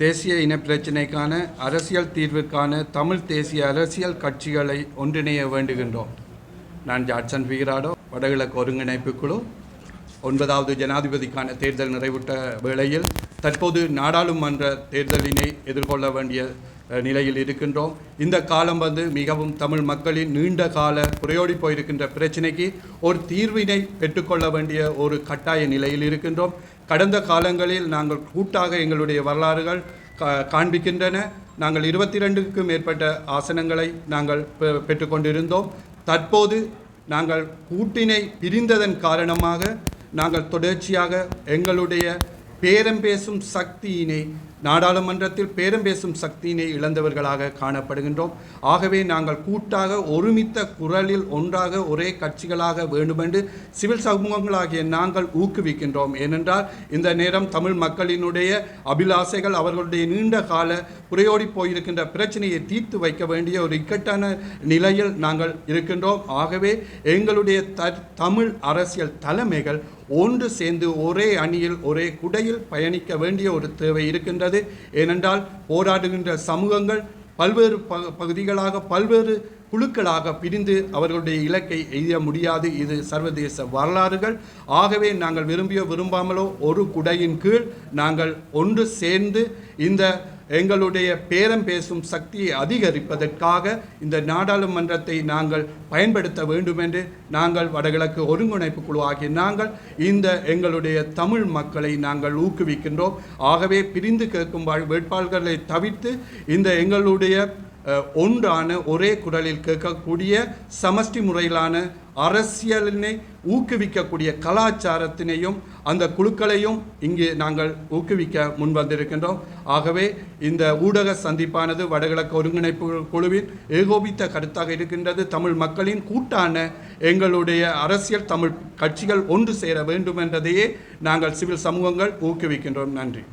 தேசிய இனப்பிரச்சினைக்கான அரசியல் தீர்வுக்கான தமிழ் தேசிய அரசியல் கட்சிகளை ஒன்றிணைய வேண்டுகின்றோம். நான் ஜாட்சன் வீராடோ வடகிழக்கு ஒருங்கிணைப்பு குழு. ஒன்பதாவது ஜனாதிபதிக்கான தேர்தல் நிறைவுற்ற வேளையில் தற்போது நாடாளுமன்ற தேர்தலினை எதிர்கொள்ள வேண்டிய நிலையில் இருக்கின்றோம். இந்த காலம் வந்து மிகவும் தமிழ் மக்களின் நீண்ட கால புரையோடி போயிருக்கின்ற பிரச்சனைக்கு ஒரு தீர்வினை பெற்றுக்கொள்ள வேண்டிய ஒரு கட்டாய நிலையில் இருக்கின்றோம். கடந்த காலங்களில் நாங்கள் கூட்டாக எங்களுடைய வரலாறுகள் கா- காண்பிக்கின்றன. நாங்கள் இருபத்தி ரெண்டுக்கும் மேற்பட்ட ஆசனங்களை நாங்கள் பெ- பெற்றுக்கொண்டிருந்தோம். தற்போது நாங்கள் கூட்டினை பிரிந்ததன் காரணமாக நாங்கள் தொடர்ச்சியாக எங்களுடைய பேரம் பேசும் சக்தியினை நாடாளுமன்றத்தில் பேரம் பேசும் சக்தியினை இழந்தவர்களாக காணப்படுகின்றோம். ஆகவே நாங்கள் கூட்டாக ஒருமித்த குரலில் ஒன்றாக ஒரே கட்சிகளாக வேண்டுமென்று சிவில் சமூகங்களாகிய நாங்கள் ஊக்குவிக்கின்றோம். ஏனென்றால் இந்த நேரம் தமிழ் மக்களினுடைய அபிலாசைகள் அவர்களுடைய நீண்ட கால புறையோடி போயிருக்கின்ற பிரச்சனையை தீர்த்து வைக்க வேண்டிய ஒரு இக்கட்டான நிலையில் நாங்கள் இருக்கின்றோம். ஆகவே எங்களுடைய த தமிழ் அரசியல் தலைமைகள் ஒன்று சேர்ந்து ஒரே அணியில் ஒரே குடையில் பயணிக்க வேண்டிய ஒரு தேவை இருக்கின்றது. ஏனென்றால் போராடுகின்ற சமூகங்கள் பல்வேறு ப பகுதிகளாக பல்வேறு குழுக்களாக பிரிந்து அவர்களுடைய இலக்கை எய்ய முடியாது. இது சர்வதேச வரலாறுகள். ஆகவே நாங்கள் விரும்பியோ விரும்பாமலோ ஒரு குடையின் கீழ் நாங்கள் ஒன்று சேர்ந்து இந்த எங்களுடைய பேரம் பேசும் சக்தியை அதிகரிப்பதற்காக இந்த நாடாளுமன்றத்தை நாங்கள் பயன்படுத்த வேண்டும் என்று நாங்கள் வடகிழக்கு ஒருங்கிணைப்பு குழு ஆகிய நாங்கள் இந்த எங்களுடைய தமிழ் மக்களை நாங்கள் ஊக்குவிக்கின்றோம். ஆகவே பிரிந்து கேட்கும் வேட்பாளர்களை தவிர்த்து இந்த எங்களுடைய ஒன்றான ஒரே குரலில் கேட்கக்கூடிய சமஷ்டி முறையிலான அரசியலினை ஊக்குவிக்கக்கூடிய கலாச்சாரத்தினையும் அந்த குழுக்களையும் இங்கே நாங்கள் ஊக்குவிக்க முன்வந்திருக்கின்றோம். ஆகவே இந்த ஊடக சந்திப்பானது வடகிழக்கு ஒருங்கிணைப்பு குழுவின் ஏகோபித்த கருத்தாக இருக்கின்றது. தமிழ் மக்களின் கூட்டான எங்களுடைய அரசியல் தமிழ் கட்சிகள் ஒன்று சேர வேண்டும் என்றதையே நாங்கள் சிவில் சமூகங்கள் ஊக்குவிக்கின்றோம். நன்றி.